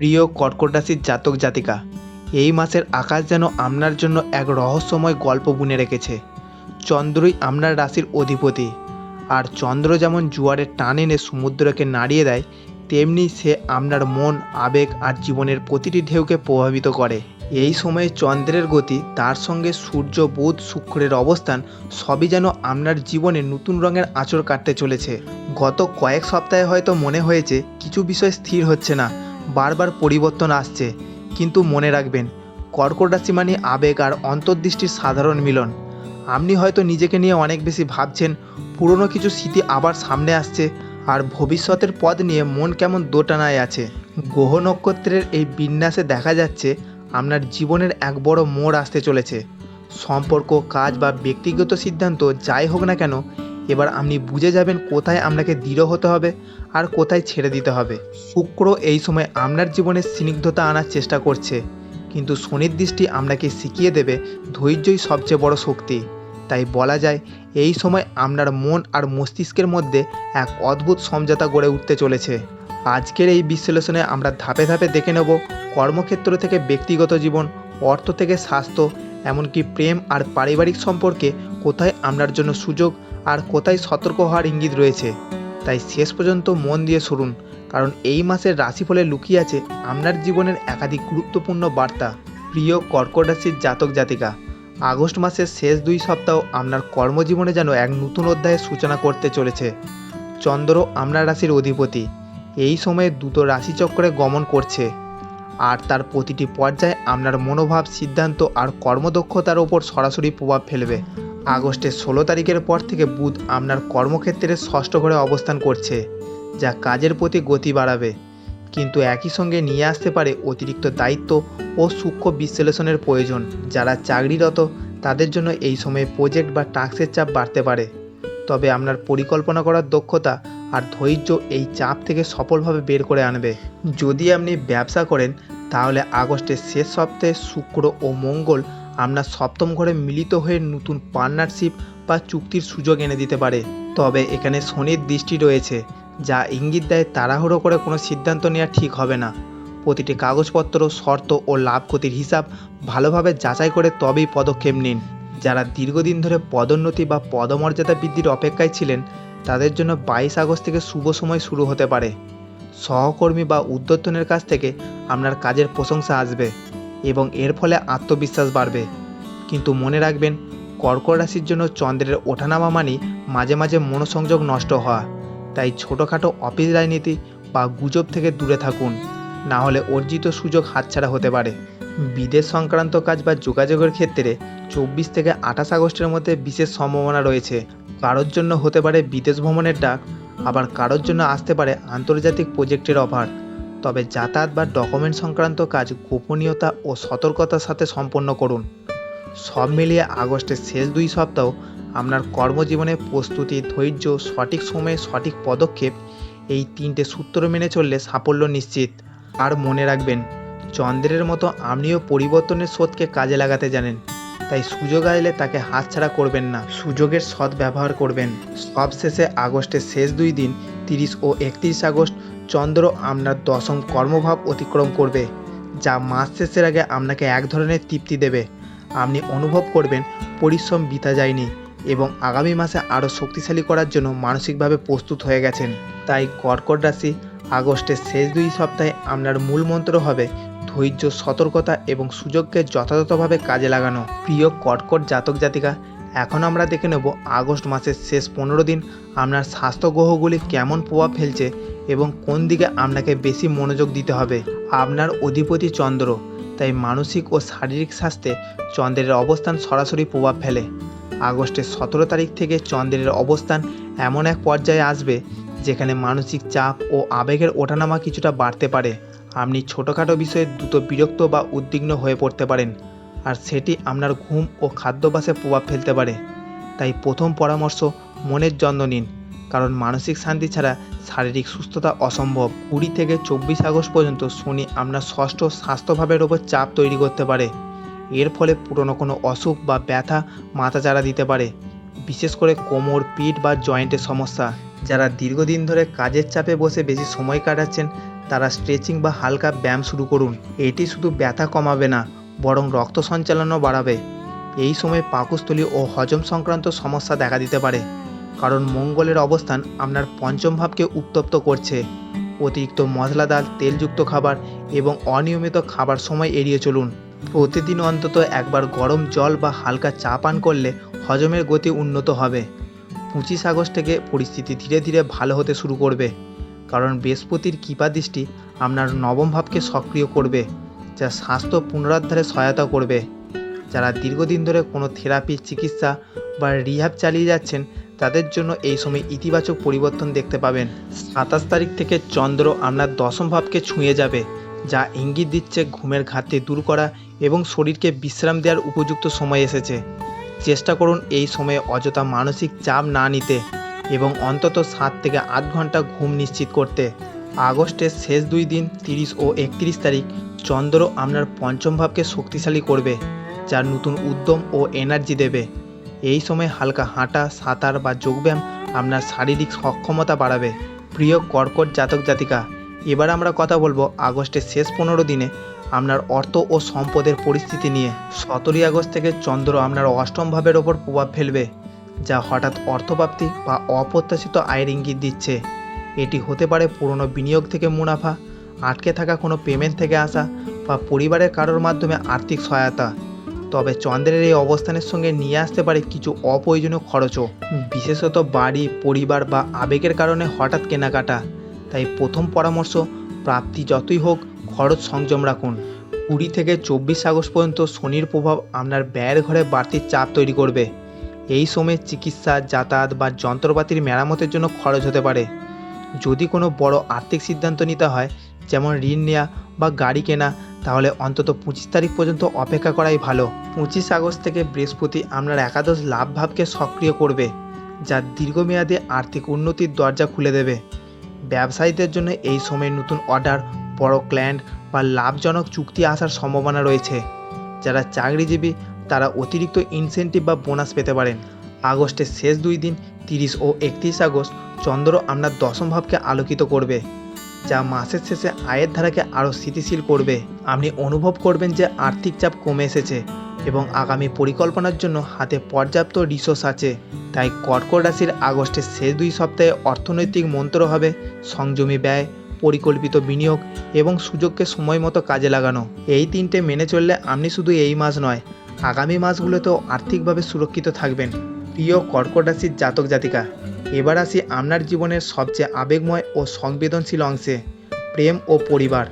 প্রিয় কর্কট রাশির জাতক জাতিকা, এই মাসের আকাশ যেন আপনার জন্য এক রহস্যময় গল্প বুনে রেখেছে। চন্দ্রই আপনার রাশির অধিপতি, আর চন্দ্র যেমন জোয়ারের টান এনে সমুদ্রকে নাড়িয়ে দেয়, তেমনি সে আপনার মন, আবেগ আর জীবনের প্রতিটি ঢেউকে প্রভাবিত করে। এই সময়ে চন্দ্রের গতি, তার সঙ্গে সূর্য, বুধ, শুক্রের অবস্থান সবই যেন আপনার জীবনে নতুন রঙের আঁচড় কাটতে চলেছে। গত কয়েক সপ্তাহে হয়তো মনে হয়েছে, কিছু বিষয় স্থির হচ্ছে না বারবার পরিবর্তন আসছে। কিন্তু মনে রাখবেন, কর্কট রাশি মানে আবেগ আর অন্তর্দৃষ্টির সাধারণ মিলন। আপনি হয়তো নিজেকে নিয়ে অনেক বেশি ভাবছেন, পুরনো কিছু স্মৃতি আবার সামনে আসছে আর ভবিষ্যতের পথ নিয়ে মন কেমন দোটানায় আছে। গ্রহ নক্ষত্রের এই বিন্যাসে দেখা যাচ্ছে, আপনার জীবনের এক বড় মোড় আসতে চলেছে। সম্পর্ক, কাজ বা ব্যক্তিগত সিদ্ধান্ত যাই হোক না কেন এবার আপনি বুঝে যাবেন কোথায় আপনাকে দৃঢ় হতে হবে আর কোথায় ছেড়ে দিতে হবে। শুক্র এই সময় আপনার জীবনে স্নিগ্ধতা আনার চেষ্টা করছে, কিন্তু শনির দৃষ্টি আপনাকে শিখিয়ে দেবে ধৈর্যই সবচেয়ে বড় শক্তি। তাই বলা যায়, এই সময় আপনার মন আর মস্তিষ্কের মধ্যে এক অদ্ভুত সমঝোতা গড়ে উঠতে চলেছে। আজকের এই বিশ্লেষণে আমরা ধাপে ধাপে দেখে নেব কর্মক্ষেত্র থেকে ব্যক্তিগত জীবন, অর্থ থেকে স্বাস্থ্য, এমনকি প্রেম আর পারিবারিক সম্পর্কে কোথায় আপনার জন্য সুযোগ আর কোথায় সতর্ক হওয়ার ইঙ্গিত রয়েছে। তাই শেষ পর্যন্ত মন দিয়ে শুনুন কারণ এই মাসের রাশিফলে লুকিয়ে আছে আপনার জীবনের একাধিক গুরুত্বপূর্ণ বার্তা। প্রিয় কর্কট রাশির জাতক জাতিকা, আগস্ট মাসের শেষ দুই সপ্তাহ আপনার কর্মজীবনে যেন এক নতুন অধ্যায়ের সূচনা করতে চলেছে। চন্দ্র আপনার রাশির অধিপতি, এই সময়ে দ্রুত রাশিচক্রে গমন করছে। আর তার প্রতিটি পর্যায়ে আপনার মনোভাব, সিদ্ধান্ত আর কর্মদক্ষতার ওপর সরাসরি প্রভাব ফেলবে। আগস্টের ষোলো তারিখের পর থেকে বুধ আপনার কর্মক্ষেত্রে ষষ্ঠ ঘরে অবস্থান করছে, যা কাজের প্রতি গতি বাড়াবে। কিন্তু একই সঙ্গে নিয়ে আসতে পারে অতিরিক্ত দায়িত্ব ও সূক্ষ্ম বিশ্লেষণের প্রয়োজন। যারা চাকরিরত, তাদের জন্য এই সময়ে প্রজেক্ট বা টাস্কের চাপ বাড়তে পারে। তবে আপনার পরিকল্পনা করার দক্ষতা আর ধৈর্য এই চাপ থেকে সফলভাবে বের করে আনবে। যদি আপনি ব্যবসা করেন, তাহলে আগস্টের শেষ সপ্তাহে শুক্র ও মঙ্গল আপনার সপ্তম ঘরে মিলিত হয়ে নতুন পার্টনারশিপ বা চুক্তির সুযোগ এনে দিতে পারে। তবে এখানে শনির দৃষ্টি রয়েছে, যা ইঙ্গিত দেয় তাড়াহুড়ো করে কোনো সিদ্ধান্ত নেওয়া ঠিক হবে না। প্রতিটি কাগজপত্র, শর্ত ও লাভ ক্ষতির হিসাব ভালোভাবে যাচাই করে তবেই পদক্ষেপ নিন। যারা দীর্ঘদিন ধরে পদোন্নতি বা পদমর্যাদা বৃদ্ধির অপেক্ষায় ছিলেন, তাদের জন্য বাইশ আগস্ট থেকে শুভ সময় শুরু হতে পারে। সহকর্মী বা উদ্যোতনের কাছ থেকে আপনার কাজের প্রশংসা আসবে। এবং এর ফলে আত্মবিশ্বাস বাড়বে। কিন্তু মনে রাখবেন, কর্কট রাশির জন্য চন্দ্রের ওঠানামা মানেই মাঝে মাঝে মনোসংযোগ নষ্ট হওয়া। তাই ছোটোখাটো অফিস রাজনীতি বা গুজব থেকে দূরে থাকুন। না হলে অর্জিত সুযোগ হাতছাড়া হতে পারে। বিদেশ সংক্রান্ত কাজ বা যোগাযোগের ক্ষেত্রে চব্বিশ থেকে আঠাশ আগস্টের মধ্যে বিশেষ সম্ভাবনা রয়েছে। কারোর জন্য হতে পারে বিদেশ ভ্রমণের ডাক, আবার কারোর জন্য আসতে পারে আন্তর্জাতিক প্রজেক্টের অফার। তবে যাতায়াত বা ডকুমেন্ট সংক্রান্ত কাজ গোপনীয়তা ও সতর্কতার সাথে সম্পন্ন করুন। সব মিলিয়ে আগস্টের শেষ দুই সপ্তাহ আপনার কর্মজীবনে প্রস্তুতি, ধৈর্য, সঠিক সময়ে সঠিক পদক্ষেপ, এই তিনটে সূত্র মেনে চললে সাফল্য নিশ্চিত। আর মনে রাখবেন, চন্দ্রের মতো আপনিও পরিবর্তনের স্রোতকে কাজে লাগাতে জানেন, তাই সুযোগ আসলে তাকে হাতছাড়া করবেন না। সুযোগের সৎ ব্যবহার করবেন। সবশেষে আগস্টের শেষ দুই দিন, তিরিশ ও একত্রিশ আগস্ট চন্দ্র আপনার দশম কর্মভাব অতিক্রম করবে, যা মাস শেষের আগে আপনাকে এক ধরনের তৃপ্তি দেবে। আপনি অনুভব করবেন পরিশ্রম বিতা যায়নি এবং আগামী মাসে আরও শক্তিশালী করার জন্য মানসিকভাবে প্রস্তুত হয়ে গেছেন। তাই কর্কট রাশি আগস্টের শেষ দুই সপ্তাহে আপনার মূল মন্ত্র হবে ধৈর্য, সতর্কতা এবং সুযোগকে যথাযথভাবে কাজে লাগানো। প্রিয় কর্কট জাতক জাতিকা এখন আমরা দেখে নেব আগস্ট মাসের শেষ পনেরো দিন আপনার স্বাস্থ্য গ্রহগুলি কেমন প্রভাব ফেলছে এবং কোন দিকে আপনাকে বেশি মনোযোগ দিতে হবে। আপনার অধিপতি চন্দ্র, তাই মানসিক ও শারীরিক স্বাস্থ্যে চন্দ্রের অবস্থান সরাসরি প্রভাব ফেলে। আগস্টের সতেরো তারিখ থেকে চন্দ্রের অবস্থান এমন এক পর্যায়ে আসবে, যেখানে মানসিক চাপ ও আবেগের ওঠানামা কিছুটা বাড়তে পারে। আপনি ছোটোখাটো বিষয়ে দ্রুত বিরক্ত বা উদ্বিগ্ন হয়ে পড়তে পারেন। আর সেটি আপনার ঘুম ও খাদ্যাভ্যাসে প্রভাব ফেলতে পারে। তাই প্রথম পরামর্শ, মনের যত্ন নিন। কারণ মানসিক শান্তি ছাড়া শারীরিক সুস্থতা অসম্ভব। কুড়ি থেকে চব্বিশ আগস্ট পর্যন্ত শনি আপনার ষষ্ঠ স্বাস্থ্যভাবের ওপর চাপ তৈরি করতে পারে। এর ফলে পুরনো কোনো অসুখ বা ব্যথা মাথাচাড়া দিতে পারে। বিশেষ করে কোমর, পিঠ বা জয়েন্টের সমস্যা। যারা দীর্ঘদিন ধরে কাজের চাপে বসে বেশি সময় কাটাচ্ছেন, তারা স্ট্রেচিং বা হালকা ব্যায়াম শুরু করুন। এটি শুধু ব্যথা কমাবে না বরং রক্ত সঞ্চালনও বাড়াবে। এই সময় পাকস্থলী ও হজম সংক্রান্ত সমস্যা দেখা দিতে পারে, কারণ মঙ্গলের অবস্থান আপনার পঞ্চম ভাবকে উত্তপ্ত করছে। অতিরিক্ত মশলাদার তেলযুক্ত খাবার এবং অনিয়মিত খাবার সময় এড়িয়ে চলুন। প্রতিদিন অন্তত একবার গরম জল বা হালকা চা পান করলে হজমের গতি উন্নত হবে। পঁচিশ আগস্ট থেকে পরিস্থিতি ধীরে ধীরে ভালো হতে শুরু করবে, কারণ বৃহস্পতির কৃপা দৃষ্টি আপনার নবম ভাবকে সক্রিয় করবে। যা স্বাস্থ্য পুনরুদ্ধারে সহায়তা করবে। যারা দীর্ঘদিন ধরে কোনো থেরাপি, চিকিৎসা বা রিহাব চালিয়ে যাচ্ছেন, তাদের জন্য এই সময় ইতিবাচক পরিবর্তন দেখতে পাবেন। সাতাশ তারিখ থেকে চন্দ্র আপনার দশম ভাবকে ছুঁয়ে যাবে, যা ইঙ্গিত দিচ্ছে ঘুমের ঘাটতি দূর করা এবং শরীরকে বিশ্রাম দেওয়ার উপযুক্ত সময় এসেছে। চেষ্টা করুন এই সময়ে অযথা মানসিক চাপ না নিতে এবং অন্তত সাত থেকে আট ঘণ্টা ঘুম নিশ্চিত করতে। আগস্টের শেষ দুই দিন, তিরিশ ও একত্রিশ তারিখ, চন্দ্র আপনার পঞ্চম ভাবকে শক্তিশালী করবে, যার নতুন উদ্যম ও এনার্জি দেবে। এই সময় হালকা হাঁটা, সাঁতার বা যোগব্যায়াম আপনার শারীরিক সক্ষমতা বাড়াবে। প্রিয় কর্কট জাতক জাতিকা, এবার আমরা কথা বলব আগস্টের শেষ পনেরো দিনে আপনার অর্থ ও সম্পদের পরিস্থিতি নিয়ে। সতেরোই আগস্ট থেকে চন্দ্র আপনার অষ্টম ভাবের ওপর প্রভাব ফেলবে, যা হঠাৎ অর্থপ্রাপ্তি বা অপ্রত্যাশিত আয়ের ইঙ্গিত দিচ্ছে। এটি হতে পারে পুরনো বিনিয়োগ থেকে মুনাফা, আটকে থাকা কোনো পেমেন্ট থেকে আসা বা পরিবারের কারোর মাধ্যমে আর্থিক সহায়তা। তবে চন্দ্রের এই অবস্থানের সঙ্গে নিয়ে আসতে পারে কিছু অপ্রয়োজনীয় খরচও। বিশেষত বাড়ি, পরিবার বা আবেগের কারণে হঠাৎ কেনাকাটা। তাই প্রথম পরামর্শ, প্রাপ্তি যতই হোক, খরচ সংযম রাখুন। কুড়ি থেকে চব্বিশ আগস্ট পর্যন্ত শনির প্রভাব আপনার ব্যয়ের ঘরে বাড়তি চাপ তৈরি করবে। এই সময়ে চিকিৎসা, যাতায়াত বা যন্ত্রপাতির মেরামতের জন্য খরচ হতে পারে। যদি কোনো বড় আর্থিক সিদ্ধান্ত নিতে হয়, যেমন ঋণ নেওয়া বা গাড়ি কেনা, তাহলে অন্তত পঁচিশ তারিখ পর্যন্ত অপেক্ষা করাই ভালো। পঁচিশ আগস্ট থেকে বৃহস্পতি আপনার একাদশ লাভ ভাবকে সক্রিয় করবে, যা দীর্ঘমেয়াদে আর্থিক উন্নতির দরজা খুলে দেবে। ব্যবসায়ীদের জন্য এই সময় নতুন অর্ডার, বড় ক্লায়েন্ট বা লাভজনক চুক্তি আসার সম্ভাবনা রয়েছে। যারা চাকরিজীবী, তারা অতিরিক্ত ইনসেন্টিভ বা বোনাস পেতে পারেন। আগস্টের শেষ দুই দিন, তিরিশ ও একত্রিশ আগস্ট চন্দ্র আপনার দশম ভাবকে আলোকিত করবে, যা মাসের শেষে আয়ের ধারাকে আরও স্থিতিশীল করবে। আপনি অনুভব করবেন যে আর্থিক চাপ কমে এসেছে এবং আগামী পরিকল্পনার জন্য হাতে পর্যাপ্ত রিসোর্স আছে। তাই কর্কট রাশির আগস্টের শেষ দুই সপ্তাহে অর্থনৈতিক মন্ত্র হবে সংযমী ব্যয়, পরিকল্পিত বিনিয়োগ এবং সুযোগকে সময় মতো কাজে লাগানো। এই তিনটে মেনে চললে আপনি শুধু এই মাস নয়, আগামী মাসগুলোতেও আর্থিকভাবে সুরক্ষিত থাকবেন। প্রিয় কর্কট রাশির জাতক জাতিকা, এবার আসি আপনার জীবনের সবচেয়ে আবেগময় ও সংবেদনশীল অংশে, প্রেম ও পরিবার।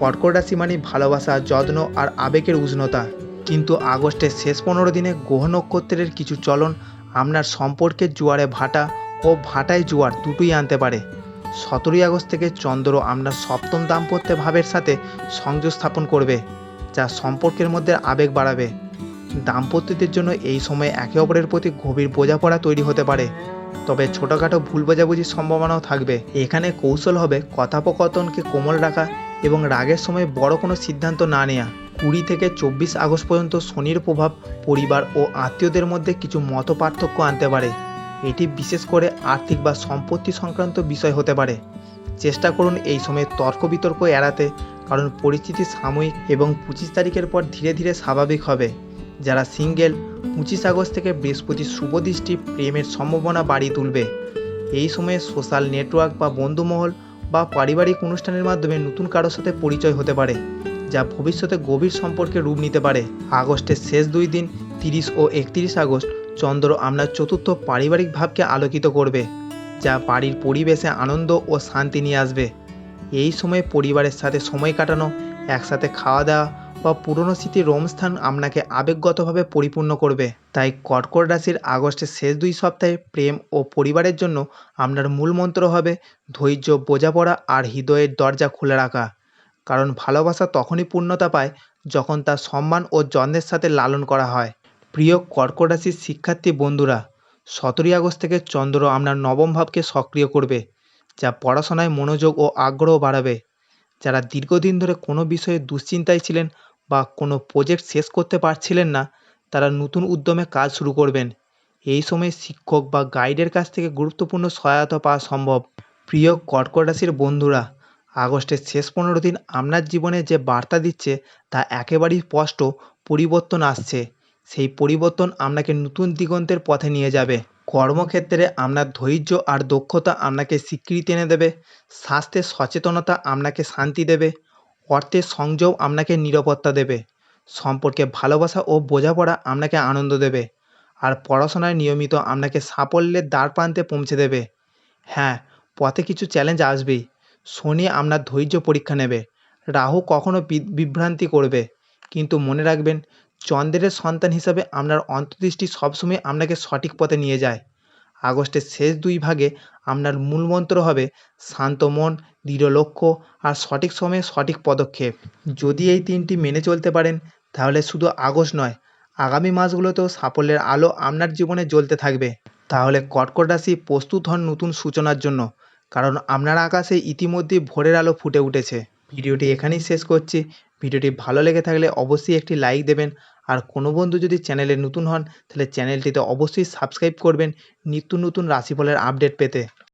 কর্কট রাশি মানে ভালোবাসা, যত্ন আর আবেগের উষ্ণতা। কিন্তু আগস্টের শেষ পনেরো দিনে গ্রহ নক্ষত্রের কিছু চলন আপনার সম্পর্কের জোয়ারে ভাটা ও ভাটায় জোয়ার দুটোই আনতে পারে। সতেরোই আগস্ট থেকে চন্দ্র আপনার সপ্তম দাম্পত্য ভাবের সাথে সংযোগ স্থাপন করবে, যা সম্পর্কের মধ্যে আবেগ বাড়াবে। দাম্পত্যদের জন্য এই সময়ে একে অপরের প্রতি গভীর বোঝাপড়া তৈরি হতে পারে। তবে ছোটোখাটো ভুল বোঝাবুঝির সম্ভাবনাও থাকবে। এখানে কৌশল হবে কথোপকথনকে কোমল রাখা এবং রাগের সময় বড় কোনো সিদ্ধান্ত না নেওয়া কুড়ি থেকে চব্বিশ আগস্ট পর্যন্ত শনির প্রভাব পরিবার ও আত্মীয়দের মধ্যে কিছু মত আনতে পারে। এটি বিশেষ করে আর্থিক বা সম্পত্তি সংক্রান্ত বিষয় হতে পারে। চেষ্টা করুন এই সময় তর্ক বিতর্ক এড়াতে, কারণ পরিস্থিতি সাময়িক এবং পঁচিশ তারিখের পর ধীরে ধীরে স্বাভাবিক হবে। যারা সিঙ্গেল, পঁচিশ আগস্ট থেকে বৃহস্পতি শুভ দৃষ্টি প্রেমের সম্ভাবনা বাড়িয়ে তুলবে। এই সময়ে সোশ্যাল নেটওয়ার্ক বা বন্ধুমহল বা পারিবারিক অনুষ্ঠানের মাধ্যমে নতুন কারোর সাথে পরিচয় হতে পারে, যা ভবিষ্যতে গভীর সম্পর্কে রূপ নিতে পারে। আগস্টের শেষ দুই দিন, তিরিশ ও একত্রিশ আগস্ট, চন্দ্র আপনার চতুর্থ পারিবারিক ভাবকে আলোকিত করবে, যা বাড়ির পরিবেশে আনন্দ ও শান্তি নিয়ে আসবে। এই সময়ে পরিবারের সাথে সময় কাটানো, একসাথে খাওয়া দাওয়া বা পুরনো স্মৃতির রোমস্থান আপনাকে আবেগগতভাবে পরিপূর্ণ করবে। তাই কর্কট রাশির আগস্টের শেষ দুই সপ্তাহে প্রেম ও পরিবারের জন্য আপনার মূল মন্ত্র হবে ধৈর্য, বোঝাপড়া আর হৃদয়ের দরজা খুলে রাখা। কারণ ভালোবাসা তখনই পূর্ণতা পায় যখন তা সম্মান ও যত্নের সাথে লালন করা হয়। প্রিয় কর্কট রাশির শিক্ষার্থী বন্ধুরা, সতেরোই আগস্ট থেকে চন্দ্র আপনার নবম ভাবকে সক্রিয় করবে, যা পড়াশোনায় মনোযোগ ও আগ্রহ বাড়াবে। যারা দীর্ঘদিন ধরে কোনো বিষয়ে দুশ্চিন্তায় ছিলেন বা কোনো প্রজেক্ট শেষ করতে পারছিলেন না, তারা নতুন উদ্যমে কাজ শুরু করবেন। এই সময় শিক্ষক বা গাইডের কাছ থেকে গুরুত্বপূর্ণ সহায়তা পাওয়া সম্ভব। প্রিয় কর্কট রাশির বন্ধুরা, আগস্টের শেষ পনেরো দিন আপনার জীবনে যে বার্তা দিচ্ছে তা একেবারেই স্পষ্ট, পরিবর্তন আসছে। সেই পরিবর্তন আপনাকে নতুন দিগন্তের পথে নিয়ে যাবে। কর্মক্ষেত্রে আপনার ধৈর্য আর দক্ষতা আপনাকে স্বীকৃতি এনে দেবে। স্বাস্থ্যের সচেতনতা আপনাকে শান্তি দেবে। অর্থের সংযোগ আপনাকে নিরাপত্তা দেবে। সম্পর্কে ভালোবাসা ও বোঝাপড়া আপনাকে আনন্দ দেবে। আর পড়াশোনায় নিয়মিত আপনাকে সাফল্যের দ্বার প্রান্তে পৌঁছে দেবে। হ্যাঁ পথে কিছু চ্যালেঞ্জ আসবেই। শনি আপনার ধৈর্য পরীক্ষা নেবে। রাহু কখনো বি- বিভ্রান্তি করবে। কিন্তু মনে রাখবেন, চন্দ্রের সন্তান হিসাবে আপনার অন্তর্দৃষ্টি সবসময় আপনাকে সঠিক পথে নিয়ে যায়। আগস্টের শেষ দুই ভাগে আপনার মূল মন্ত্র হবে, শান্ত মন দৃঢ় লক্ষ্য আর সঠিক সময়ে সঠিক পদক্ষেপ। যদি এই তিনটি মেনে চলতে পারেন, তাহলে শুধু আগস্ট নয়, আগামী মাসগুলোতেও সাফল্যের আলো আপনার জীবনে জ্বলতে থাকবে। তাহলে কর্কট রাশি প্রস্তুত হন নতুন সূচনার জন্য, কারণ আপনার আকাশে ইতিমধ্যেই ভোরের আলো ফুটে উঠেছে। ভিডিওটি এখানেই শেষ করছি। ভিডিওটি ভালো লেগে থাকলে অবশ্যই একটি লাইক দেবেন। আর কোনো বন্ধু যদি চ্যানেলে নতুন হন, তাহলে চ্যানেলটিতে অবশ্যই সাবস্ক্রাইব করবেন নিত্য নতুন রাশিফলের আপডেট পেতে।